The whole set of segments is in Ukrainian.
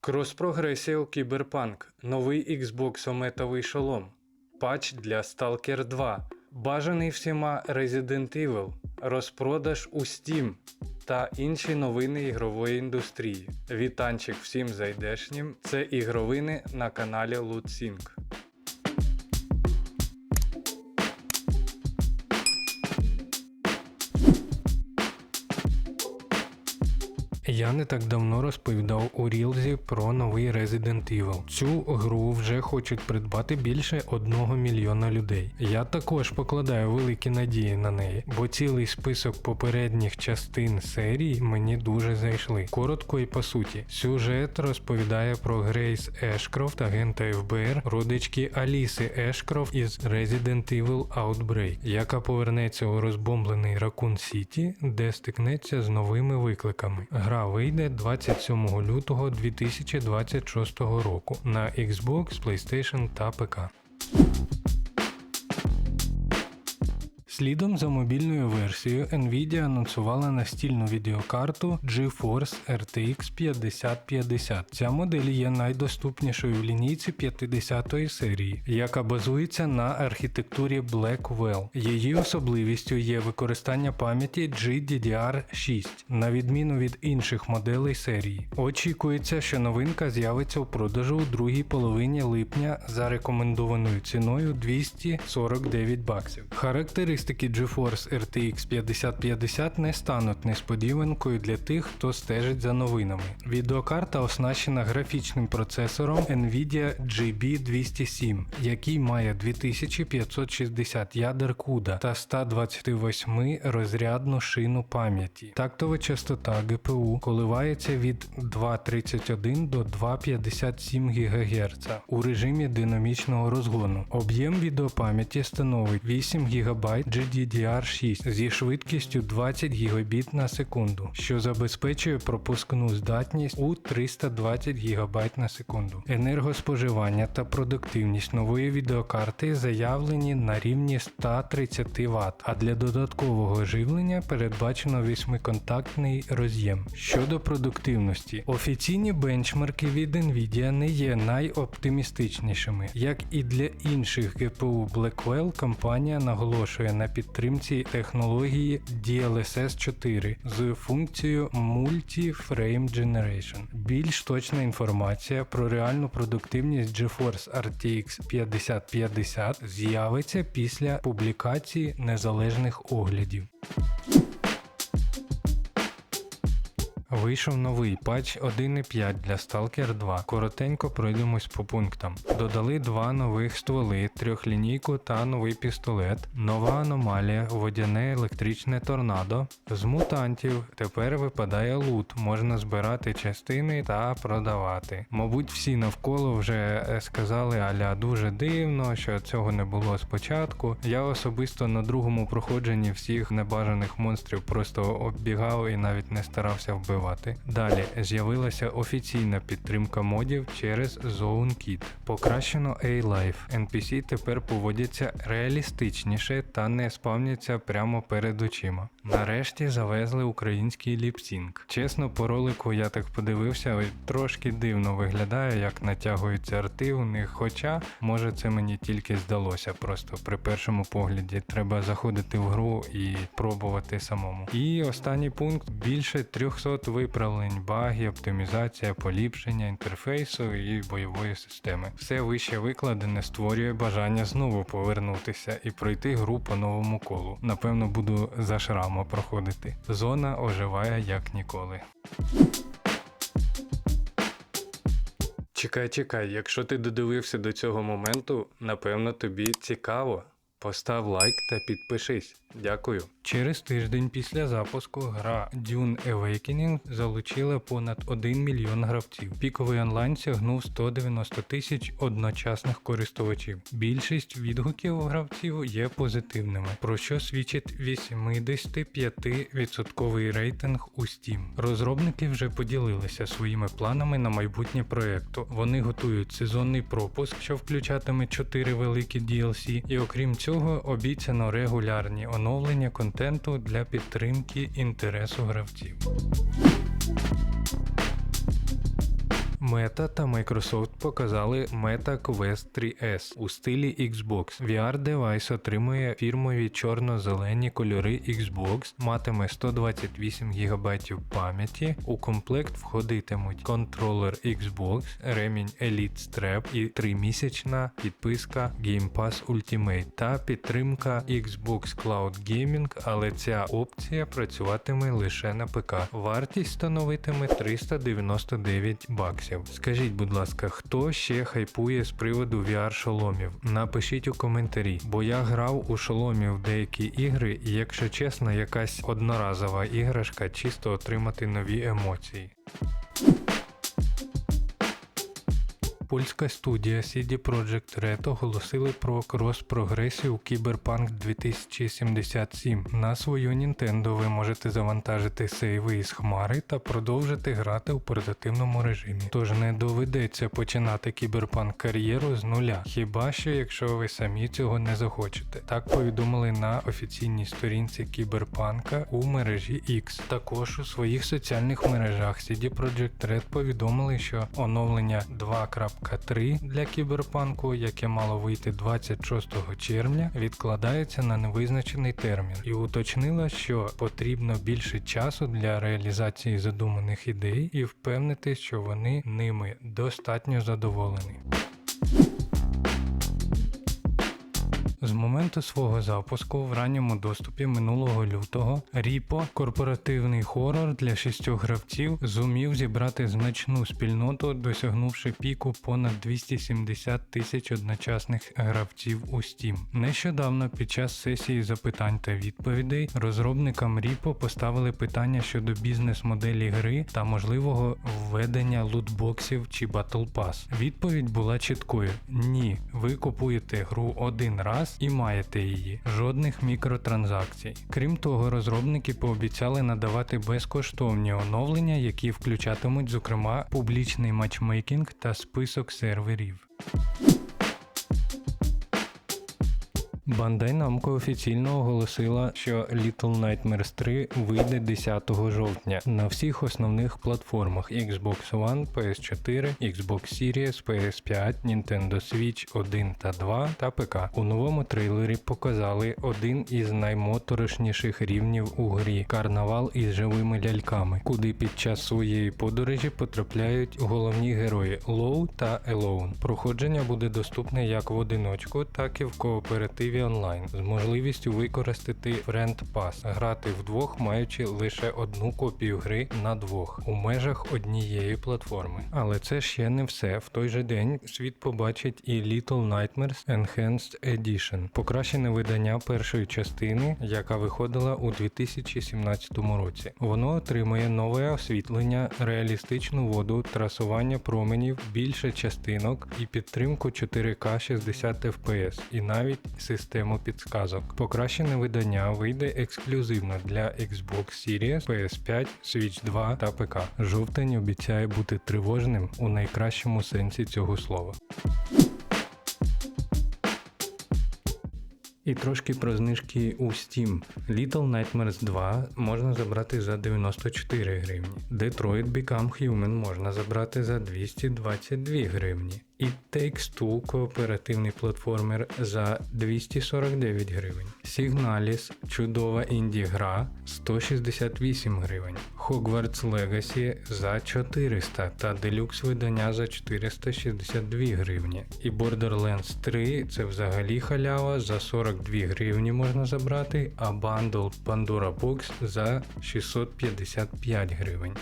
Крос-прогресія у Кіберпанк, новий Xbox ометовий шолом, патч для Stalker 2, бажаний всіма Resident Evil, розпродаж у Steam та інші новини ігрової індустрії. Вітанчик всім зайдешнім. Це ігровини на каналі LootSync. Я не так давно розповідав у Рілзі про новий Resident Evil. Цю гру вже хочуть придбати більше одного мільйона людей. Я також покладаю великі надії на неї, бо цілий список попередніх частин серії мені дуже зайшли. Коротко і по суті, сюжет розповідає про Грейс Ешкрофт, агента ФБР, родички Аліси Ешкрофт із Resident Evil Outbreak, яка повернеться у розбомблений Ракун Сіті, де стикнеться з новими викликами. Гра вийде 27 лютого 2026 року на Xbox, PlayStation та ПК. Слідом за мобільною версією Nvidia анонсувала настільну відеокарту GeForce RTX 5050. Ця модель є найдоступнішою в лінійці 50-ї серії, яка базується на архітектурі Blackwell. Її особливістю є використання пам'яті GDDR6, на відміну від інших моделей серії. Очікується, що новинка з'явиться у продажу у другій половині липня за рекомендованою ціною 249 баксів. Характеристики GeForce RTX 5050 не стануть несподіванкою для тих, хто стежить за новинами. Відеокарта оснащена графічним процесором Nvidia GB207, який має 2560 ядер CUDA та 128 розрядну шину пам'яті. Тактова частота GPU коливається від 2.31 до 2.57 ГГц у режимі динамічного розгону. Об'єм відеопам'яті становить 8 ГБ GDDR6 зі швидкістю 20 Гбіт на секунду, що забезпечує пропускну здатність у 320 ГБ на секунду. Енергоспоживання та продуктивність нової відеокарти заявлені на рівні 130 Вт, а для додаткового живлення передбачено 8-контактний роз'єм. Щодо продуктивності, офіційні бенчмарки від Nvidia не є найоптимістичнішими. Як і для інших GPU Blackwell, компанія наголошує на підтримці технології DLSS 4 з функцією Multi-Frame Generation. Більш точна інформація про реальну продуктивність GeForce RTX 5050 з'явиться після публікації незалежних оглядів. Вийшов новий патч 1.5 для Stalker 2. Коротенько пройдемось по пунктам. Додали два нових стволи, трьохлінійку та новий пістолет. Нова аномалія, водяне електричне торнадо. З мутантів тепер випадає лут, можна збирати частини та продавати. Мабуть, всі навколо вже е, сказали аля дуже дивно, що цього не було спочатку. Я особисто на другому проходженні всіх небажаних монстрів просто оббігав і навіть не старався вбивати. Далі з'явилася офіційна підтримка модів через ZoneKit. Покращено A-Life. NPC тепер поводяться реалістичніше та не спавняться прямо перед очима. Нарешті завезли український ліпсінг. Чесно, по ролику я так подивився, трошки дивно виглядає, як натягуються арти у них. Хоча, може, це мені тільки здалося. Просто при першому погляді треба заходити в гру і пробувати самому. І останній пункт більше 300 виправлень, баги, оптимізація, поліпшення інтерфейсу і бойової системи. Все вище викладене створює бажання знову повернутися і пройти гру по новому колу. Напевно, буду за шрама проходити. Зона оживає як ніколи. Чекай, чекай, якщо ти додивився до цього моменту, напевно тобі цікаво. Постав лайк та підпишись. Дякую. Через тиждень після запуску гра Dune Awakening залучила понад 1 мільйон гравців. Піковий онлайн сягнув 190 тисяч одночасних користувачів. Більшість відгуків гравців є позитивними, про що свідчить 85% рейтинг у Steam. Розробники вже поділилися своїми планами на майбутнє проекту. Вони готують сезонний пропуск, що включатиме 4 великі DLC, і окрім цього обіцяно регулярні оновлення контенту для підтримки інтересу гравців. Meta та Microsoft показали Meta Quest 3S у стилі Xbox. VR-девайс отримує фірмові чорно-зелені кольори Xbox, матиме 128 ГБ пам'яті. У комплект входитимуть контролер Xbox, ремінь Elite Strap і 3-місячна підписка Game Pass Ultimate та підтримка Xbox Cloud Gaming, але ця опція працюватиме лише на ПК. Вартість становитиме 399 баксів. Скажіть, будь ласка, хто ще хайпує з приводу VR шоломів? Напишіть у коментарі, бо я грав у шоломів деякі ігри, і якщо чесно, якась одноразова іграшка чисто отримати нові емоції. Польська студія CD Projekt Red оголосили про крос-прогресію Cyberpunk 2077. На свою Nintendo ви можете завантажити сейви із хмари та продовжити грати у портативному режимі. Тож не доведеться починати Cyberpunk кар'єру з нуля, хіба що якщо ви самі цього не захочете. Так повідомили на офіційній сторінці Кіберпанка у мережі X. Також у своїх соціальних мережах CD Projekt Red повідомили, що оновлення 2.3 для кіберпанку, яке мало вийти 26 червня, відкладається на невизначений термін, і уточнила, що потрібно більше часу для реалізації задуманих ідей і впевнити, що вони ними достатньо задоволені. З моменту свого запуску в ранньому доступі минулого лютого Ріпо, корпоративний хорор для шістьох гравців, зумів зібрати значну спільноту, досягнувши піку понад 270 тисяч одночасних гравців у Steam. Нещодавно під час сесії запитань та відповідей розробникам Ріпо поставили питання щодо бізнес-моделі гри та можливого введення лутбоксів чи Battle Pass. Відповідь була чіткою: ні, ви купуєте гру один раз і маєте її, жодних мікротранзакцій. Крім того, розробники пообіцяли надавати безкоштовні оновлення, які включатимуть, зокрема, публічний матчмейкінг та список серверів. Bandai Namco офіційно оголосила, що Little Nightmares 3 вийде 10 жовтня на всіх основних платформах Xbox One, PS4, Xbox Series, PS5, Nintendo Switch 1 та 2 та ПК. У новому трейлері показали один із наймоторошніших рівнів у грі карнавал із живими ляльками, куди під час своєї подорожі потрапляють головні герої Лоу та Елоун. Проходження буде доступне як в одиночку, так і в кооперативі онлайн з можливістю використати Friend Pass, грати вдвох, маючи лише одну копію гри на двох у межах однієї платформи. Але це ще не все. В той же день світ побачить і Little Nightmares Enhanced Edition, покращене видання першої частини, яка виходила у 2017 році. Воно отримує нове освітлення, реалістичну воду, трасування променів, більше частинок і підтримку 4К 60 FPS, і навіть систему підсказок. Покращене видання вийде ексклюзивно для Xbox Series, PS5, Switch 2 та ПК. Жовтень обіцяє бути тривожним у найкращому сенсі цього слова. І трошки про знижки у Steam. Little Nightmares 2 можна забрати за 94 гривні. Detroit Become Human можна забрати за 222 гривні. It Takes Two кооперативний платформер за 249 гривень. Signalis чудова інді гра 168 гривень. Hogwarts Legacy за 400 та делюкс видання за 462 гривні. І Borderlands 3 це взагалі халява за 42 гривні можна забрати, а бандл Pandora Box за 655 гривень.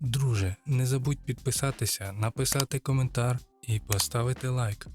Друже, не забудь підписатися, написати коментар і поставити лайк.